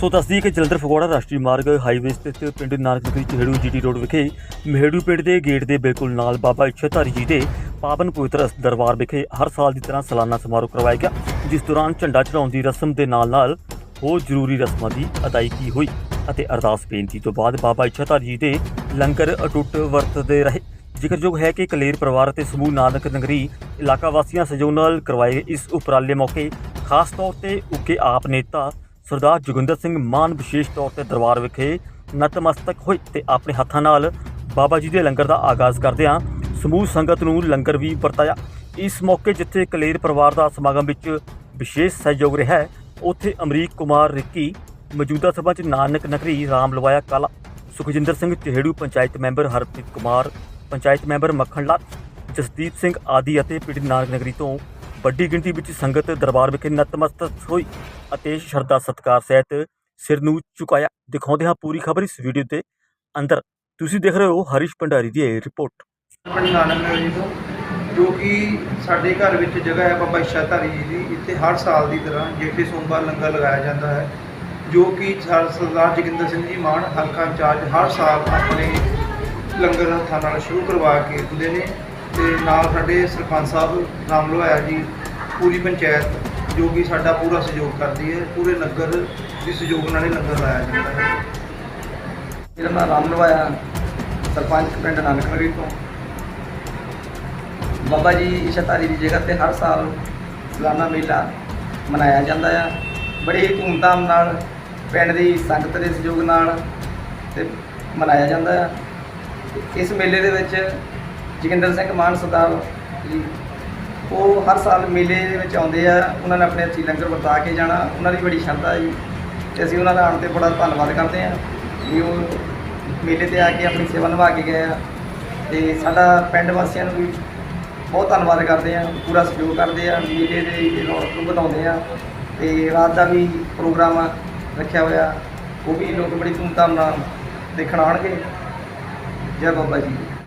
ਸੋ ਦੱਸਦੀ ਕਿ ਜਲੰਧਰ ਫਗਵਾੜਾ ਰਾਸ਼ਟਰੀ ਮਾਰਗ ਹਾਈਵੇ ਸਥਿਤ ਪਿੰਡ ਨਾਨਕ ਨਾਨਕਨਗਰੀ ਚਿਹੜੂ ਜੀਟੀ ਰੋਡ ਵਿਖੇ ਮਹਿੜੂ ਪਿੰਡ ਦੇ ਗੇਟ ਦੇ ਬਿਲਕੁਲ ਨਾਲ ਬਾਬਾ ਇੱਛਾਧਾਰੀ ਜੀ ਦੇ ਪਾਵਨ ਪਵਿੱਤਰ ਦਰਬਾਰ ਵਿਖੇ ਹਰ ਸਾਲ ਦੀ ਤਰ੍ਹਾਂ ਸਾਲਾਨਾ ਸਮਾਰੋਹ ਕਰਵਾਇਆ ਗਿਆ, ਜਿਸ ਦੌਰਾਨ ਝੰਡਾ ਚੜਾਉਣ ਦੀ ਰਸਮ ਦੇ ਨਾਲ-ਨਾਲ ਹੋਰ ਜ਼ਰੂਰੀ ਰਸਮਾਂ ਦੀ ਅਦਾਇਗੀ ਹੋਈ ਅਤੇ ਅਰਦਾਸ ਬੇਨਤੀ ਤੋਂ ਬਾਅਦ ਬਾਬਾ ਇੱਛਾਧਾਰੀ ਜੀ ਦੇ ਲੰਗਰ ਅਟੁੱਟ ਵਰਤਦੇ ਰਹੇ। ਜ਼ਿਕਰਯੋਗ ਹੈ ਕਿ ਕਲੇਰ ਪਰਿਵਾਰ ਅਤੇ ਸਮੂਹ ਨਾਨਕ ਨਗਰੀ ਇਲਾਕਾ ਵਾਸੀਆਂ ਸਹਿਯੋਗ ਨਾਲ ਕਰਵਾਏ ਇਸ ਉਪਰਾਲੇ ਮੌਕੇ ਖਾਸ ਤੌਰ ਤੇ ਉੱਕੇ ਆਪ ਨੇਤਾ ਸਰਦਾਰ ਜੋਗਿੰਦਰ ਸਿੰਘ ਮਾਨ ਵਿਸ਼ੇਸ਼ ਤੌਰ ਤੇ ਦਰਬਾਰ ਵਿਖੇ ਨਤਮਸਤਕ ਹੋਏ ਤੇ ਆਪਣੇ ਹੱਥਾਂ ਨਾਲ ਬਾਬਾ ਜੀ ਦੇ ਲੰਗਰ ਦਾ ਆਗਾਜ਼ ਕਰਦਿਆਂ ਸਮੂਹ ਸੰਗਤ ਨੂੰ ਲੰਗਰ ਵੀ ਵਰਤਾਇਆ। ਇਸ ਮੌਕੇ ਜਿੱਥੇ ਕਲੇਰ ਪਰਿਵਾਰ ਦਾ ਸਮਾਗਮ ਵਿੱਚ ਵਿਸ਼ੇਸ਼ ਸਹਿਯੋਗ ਰਿਹਾ ਹੈ, ਉੱਥੇ ਅਮਰੀਕ ਕੁਮਾਰ ਰਿੱਕੀ ਮੌਜੂਦਾ ਸਰਪੰਚ ਨਾਨਕ ਨਗਰੀ ਰਾਮ ਲਵਾਇਆ ਕਾਲਾ ਸੁਖਜਿੰਦਰ ਸਿੰਘ ਚਿਹੜੂ ਪੰਚਾਇਤ ਮੈਂਬਰ ਹਰਪ੍ਰੀਤ ਕੁਮਾਰ ਪੰਚਾਇਤ ਮੈਂਬਰ ਮੱਖਣ ਲਾਲ ਜਸਦੀਪ ਸਿੰਘ ਆਦਿ ਅਤੇ ਪਿੰਡ ਨਾਨਕ ਨਗਰੀ ਤੋਂ ਵੱਡੀ ਗਿਣਤੀ ਵਿੱਚ ਸੰਗਤ ਦਰਬਾਰ ਵਿਖੇ ਨਤਮਸਤਕ ਹੋਈ ਅਤੇ ਸ਼ਰਧਾ ਸਤਕਾਰ ਸਹਿਤ ਸਿਰ ਨੂੰ ਝੁਕਾਇਆ। ਦਿਖਾਉਂਦੇ ਹਾਂ ਪੂਰੀ ਖਬਰ ਇਸ ਵੀਡੀਓ ਦੇ ਅੰਦਰ। ਤੁਸੀਂ ਦੇਖ ਰਹੇ ਹੋ ਹਰੀਸ਼ ਭੰਡਾਰੀ ਦੀ ਇਹ ਰਿਪੋਰਟ। ਜੋ ਕਿ ਸਾਡੇ ਘਰ ਵਿੱਚ ਜਗ੍ਹਾ ਹੈ ਬਾਬਾ ਇਸ਼ਾਧਾਰੀ ਜੀ ਦੀ। ਇੱਥੇ ਹਰ ਸਾਲ ਦੀ ਤਰ੍ਹਾਂ ਜੇਠੇ ਸੋਮਵਾਰ ਲੰਗਰ ਲਗਾਇਆ ਜਾਂਦਾ ਹੈ, ਜੋ ਕਿ ਸਰਦਾਰ ਜੋਗਿੰਦਰ ਸਿੰਘ ਜੀ ਮਾਨ ਹਲਕਾ ਇੰਚਾਰਜ ਹਰ ਸਾਲ ਆਪਣੇ ਲੰਗਰ ਹੱਥਾਂ ਨਾਲ ਸ਼ੁਰੂ ਕਰਵਾ ਕੇ ਹੁੰਦੇ ਨੇ। ਤੇ ਨਾਲ ਸਾਡੇ ਸਰਪੰਚ ਸਾਹਿਬ ਰਾਮ ਲੋਹਾਇਆ ਜੀ, ਪੂਰੀ ਪੰਚਾਇਤ, ਜੋ ਕਿ ਸਾਡਾ ਪੂਰਾ ਸਹਿਯੋਗ ਕਰਦੀ ਹੈ, ਪੂਰੇ ਨਗਰ ਦੇ ਸਹਿਯੋਗ ਨਾਲ ਇਹ ਲੰਗਰ ਲਾਇਆ ਜਾਂਦਾ ਹੈ। ਮੇਰਾ ਨਾਮ ਰਾਮ ਲਵਾਇਆ ਸਰਪੰਚ ਪਿੰਡ ਨਾਨਕਨਗਰੀ ਤੋਂ। ਬਾਬਾ ਜੀ ਇਸ਼ਤਾਰੀ ਦੀ ਜਗ੍ਹਾ ਤੇ ਹਰ ਸਾਲ ਸਾਲਾਨਾ ਮੇਲਾ ਮਨਾਇਆ ਜਾਂਦਾ ਆ। ਬੜੀ ਧੂਮਧਾਮ ਨਾਲ ਪਿੰਡ ਦੀ ਸੰਗਤ ਦੇ ਸਹਿਯੋਗ ਨਾਲ ਤੇ ਮਨਾਇਆ ਜਾਂਦਾ ਆ। ਇਸ ਮੇਲੇ ਦੇ ਵਿੱਚ ਜੋਗਿੰਦਰ ਸਿੰਘ ਮਾਨ ਸਰਦਾਰ ਜੀ, ਉਹ ਹਰ ਸਾਲ ਮੇਲੇ ਦੇ ਵਿੱਚ ਆਉਂਦੇ ਆ। ਉਹਨਾਂ ਨੇ ਆਪਣੇ ਹੱਥੀਂ ਲੰਗਰ ਵਰਤਾ ਕੇ ਜਾਣਾ। ਉਹਨਾਂ ਦੀ ਬੜੀ ਸ਼ਰਧਾ ਜੀ। ਤੇ ਅਸੀਂ ਉਹਨਾਂ ਦਾ ਆਉਣ ਤੇ ਬੜਾ ਧੰਨਵਾਦ ਕਰਦੇ ਆ ਵੀ ਉਹ ਮੇਲੇ ਤੇ ਆ ਕੇ ਆਪਣੀ ਸੇਵਾ ਨਿਭਾ ਕੇ ਗਏ ਆ। ਤੇ ਸਾਡਾ ਪਿੰਡ ਵਾਸੀਆਂ ਨੂੰ ਵੀ ਬਹੁਤ ਧੰਨਵਾਦ ਕਰਦੇ ਆ ਪੂਰਾ ਸਹਿਯੋਗ ਕਰਦੇ ਆ ਮੇਲੇ ਦੇ ਰੌਣਕ ਨੂੰ ਵਧਾਉਂਦੇ ਆ ਤੇ ਰਾਤ ਦਾ ਵੀ ਪ੍ਰੋਗਰਾਮ ਰੱਖਿਆ ਹੋਇਆ। ਉਹ ਵੀ ਲੋਕ ਬੜੀ ਧੂਮਧਾਮ ਨਾਲ ਦੇਖਣ ਆਉਣਗੇ। ਜੈ ਬਾਬਾ ਜੀ।